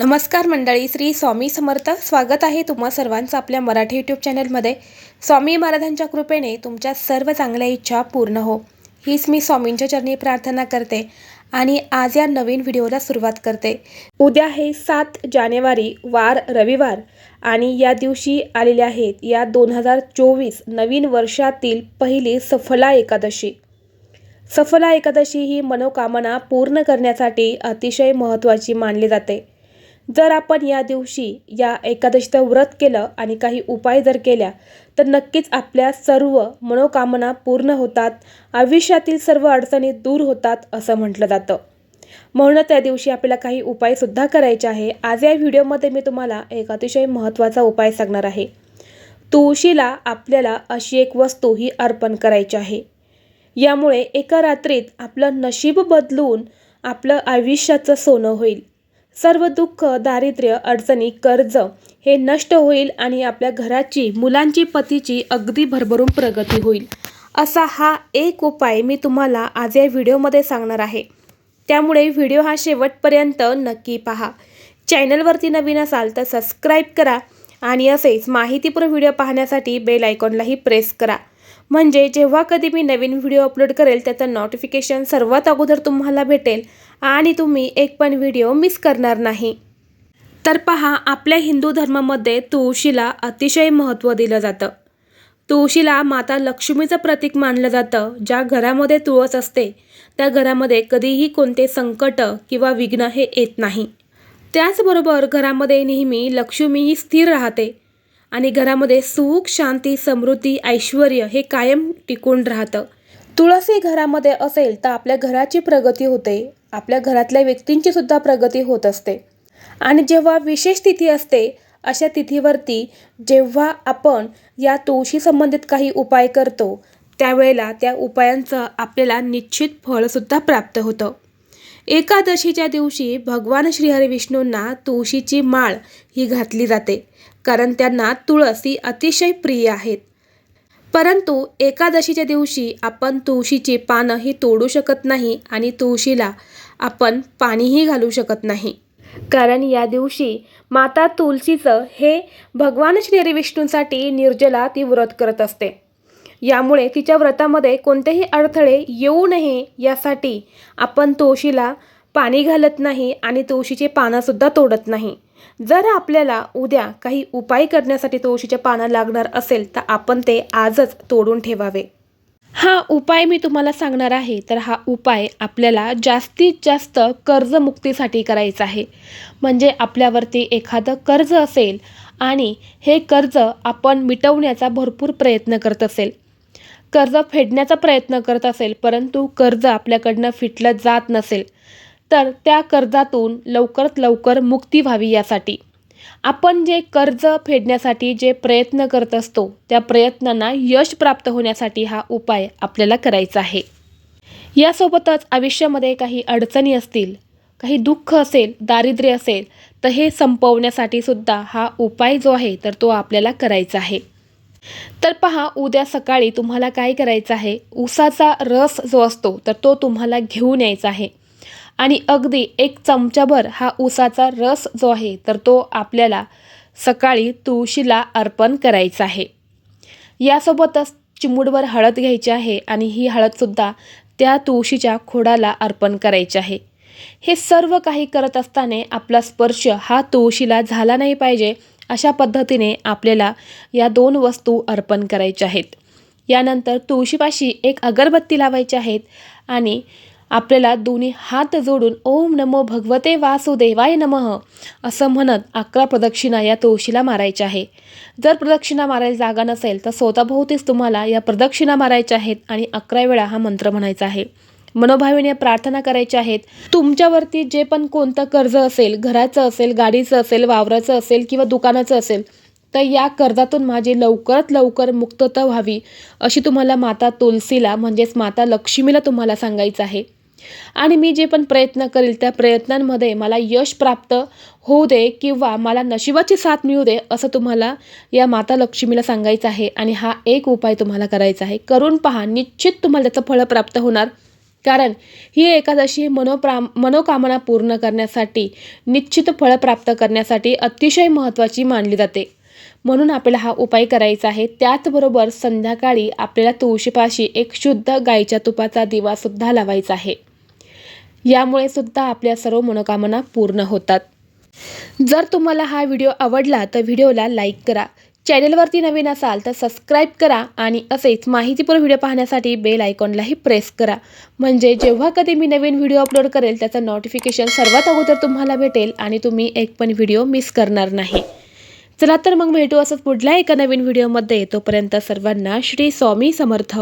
नमस्कार मंडळी श्री स्वामी समर्थ. स्वागत आहे तुम्हा सर्वांचं आपल्या मराठी यूट्यूब चॅनलमध्ये स्वामी महाराजांच्या कृपेने तुमच्या सर्व चांगल्या इच्छा पूर्ण हो. हीच मी स्वामींच्या चरणी प्रार्थना करते आणि आज या नवीन व्हिडिओला सुरुवात करते. उद्या हे सात जानेवारी वार रविवार आणि या दिवशी आलेल्या आहेत या दोन हजार चोवीस नवीन वर्षातील पहिली सफला एकादशी. सफला एकादशी ही मनोकामना पूर्ण करण्यासाठी अतिशय महत्त्वाची मानली जाते. जर आपण या दिवशी या एकादशीचं व्रत केलं आणि काही उपाय जर केल्या तर नक्कीच आपल्या सर्व मनोकामना पूर्ण होतात आयुष्यातील सर्व अडचणी दूर होतात असं म्हटलं जातं. म्हणून त्या दिवशी आपल्याला काही उपायसुद्धा करायचे आहे. आज या व्हिडिओमध्ये मी तुम्हाला एक अतिशय महत्त्वाचा उपाय सांगणार आहे. तुळशीला आपल्याला अशी एक वस्तू ही अर्पण करायची आहे. यामुळे एका रात्रीत आपलं नशीब बदलून आपलं आयुष्याचं सोनं होईल. सर्व दुःख दारिद्र्य अडचणी कर्ज हे नष्ट होईल आणि आपल्या घराची मुलांची पतीची अगदी भरभरून प्रगती होईल. असा हा एक उपाय मी तुम्हाला आज या व्हिडिओमध्ये सांगणार आहे. त्यामुळे व्हिडिओ हा शेवटपर्यंत नक्की पहा. चॅनलवरती नवीन असाल तर सबस्क्राईब करा आणि असेच माहितीपूर्ण व्हिडिओ पाहण्यासाठी बेल आयकॉनलाही प्रेस करा. म्हणजे जेव्हा कधी मी नवीन व्हिडिओ अपलोड करेल त्याचं नोटिफिकेशन सर्वात अगोदर तुम्हाला भेटेल आणि तुम्ही एक पण व्हिडिओ मिस करणार नाही. तर पहा आपल्या हिंदू धर्मामध्ये तुळशीला अतिशय महत्त्व दिलं जातं. तुळशीला माता लक्ष्मीचं प्रतीक मानलं जातं. ज्या घरामध्ये तुळस असते त्या घरामध्ये कधीही कोणते संकट किंवा विघ्न हे येत नाही. त्याचबरोबर घरामध्ये नेहमी लक्ष्मी ही स्थिर राहते. आणि घरामध्ये सुख शांती समृद्धी ऐश्वर हे कायम टिकून राहतं. तुळसी घरामध्ये असेल तर आपल्या घराची प्रगती होते. आपल्या घरातल्या व्यक्तींची सुद्धा प्रगती होत असते. आणि जेव्हा विशेष तिथी असते अशा तिथीवरती जेव्हा आपण या तुळशी संबंधित काही उपाय करतो त्यावेळेला त्या उपायांचं आपल्याला निश्चित फळसुद्धा प्राप्त होतं. एकादशीच्या दिवशी भगवान श्रीहरी विष्णूंना तुळशीची माळ ही घातली जाते कारण त्यांना तुळस ही अतिशय प्रिय आहेत. परंतु एकादशीच्या दिवशी आपण तुळशीची पानं ही तोडू शकत नाही आणि तुळशीला आपण पाणीही घालू शकत नाही. कारण या दिवशी माता तुलसीचं हे भगवान श्रीहरिविष्णूंसाठी निर्जला ती व्रत करत असते. यामुळे तिच्या व्रतामध्ये कोणतेही अडथळे येऊ नये यासाठी आपण तुळशीला पाणी घालत नाही आणि तुळशीचे पानंसुद्धा तोडत नाही. जर आपल्याला उद्या काही उपाय करण्यासाठी तुळशीचे पानं लागणार असेल तर आपण ते आजच तोडून ठेवावे. हा उपाय मी तुम्हाला सांगणार आहे. तर हा उपाय आपल्याला जास्तीत जास्त कर्जमुक्तीसाठी करायचा आहे. म्हणजे आपल्यावरती एखादं कर्ज असेल आणि हे कर्ज आपण मिटवण्याचा भरपूर प्रयत्न करत असेल. कर्ज फेडण्याचा प्रयत्न करत असेल परंतु कर्ज आपल्याकडनं फिटलं जात नसेल तर त्या कर्जातून लवकरात लवकर मुक्ती व्हावी यासाठी. आपण जे कर्ज फेडण्यासाठी जे प्रयत्न करत असतो त्या प्रयत्नांना यश प्राप्त होण्यासाठी हा उपाय आपल्याला करायचा आहे. यासोबतच आयुष्यामध्ये काही अडचणी असतील काही दुःख असेल दारिद्र्य असेल तर हे संपवण्यासाठी सुद्धा हा उपाय जो आहे तर तो आपल्याला करायचा आहे. तर पहा उद्या सकाळी तुम्हाला काय करायचं आहे? ऊसाचा रस जो असतो तर तो तुम्हाला घेऊन यायचा आहे. आणि अगदी एक चमचाभर हा ऊसाचा रस जो आहे तर तो आपल्याला सकाळी तुळशीला अर्पण करायचा आहे. यासोबतच चिमुडवर हळद घ्यायची आहे आणि ही हळदसुद्धा त्या तुळशीच्या खोडाला अर्पण करायची आहे. हे सर्व काही करत असताना आपला स्पर्श हा तुळशीला झाला नाही पाहिजे. अशा पद्धतीने आपल्याला या दोन वस्तू अर्पण करायच्या आहेत. यानंतर तुळशीपाशी एक अगरबत्ती लावायची आहेत आणि आपल्याला दोन्ही हात जोडून ओम नमो भगवते वासुदेवाय नमः असं म्हणत अकरा प्रदक्षिणा या तुळशीला मारायच्या आहे. जर प्रदक्षिणा मारायला जागा नसेल तर स्वतःभोवतीच तुम्हाला या प्रदक्षिणा मारायच्या आहेत आणि अकरा वेळा हा मंत्र म्हणायचा आहे. मनोभावीने प्रार्थना करायच्या आहेत. तुमच्यावरती जे पण कोणतं कर्ज असेल घराचं असेल गाडीचं असेल वावराचं असेल किंवा दुकानाचं असेल तर या कर्जातून माझी लवकरात लवकर मुक्तता व्हावी अशी तुम्हाला माता तुलसीला म्हणजेच माता लक्ष्मीला तुम्हाला सांगायचं आहे. आणि मी जे पण प्रयत्न करेल त्या प्रयत्नांमध्ये मला यश प्राप्त होऊ दे किंवा मला नशिबाची साथ मिळू दे असं तुम्हाला या माता लक्ष्मीला सांगायचं आहे. आणि हा एक उपाय तुम्हाला करायचा आहे. करून पहा निश्चित तुम्हाला त्याचं फळ प्राप्त होणार. कारण ही एकादशी मनोप्रा मनोकामना पूर्ण करण्यासाठी निश्चित फळ प्राप्त करण्यासाठी अतिशय महत्त्वाची मानली जाते. म्हणून आपल्याला हा उपाय करायचा आहे. त्याचबरोबर संध्याकाळी आपल्याला तुळशीपाशी एक शुद्ध गाईच्या तुपाचा दिवासुद्धा लावायचा आहे. यामुळे सुद्धा आपल्या सर्व मनोकामना पूर्ण होतात. जर तुम्हाला हा व्हिडिओ आवडला तर व्हिडिओला लाईक करा. चॅनलवरती नवीन असाल तर सबस्क्राईब करा आणि असेच माहितीपूर्ण व्हिडिओ पाहण्यासाठी बेल आयकॉनलाही प्रेस करा. म्हणजे जेव्हा कधी मी नवीन व्हिडिओ अपलोड करेल त्याचं नोटिफिकेशन सर्वात अगोदर तुम्हाला भेटेल आणि तुम्ही एक पण व्हिडिओ मिस करणार नाही. चला तर मग भेटू असंच पुढल्या एका नवीन व्हिडिओमध्ये. तोपर्यंत सर्वांना श्री स्वामी समर्थ.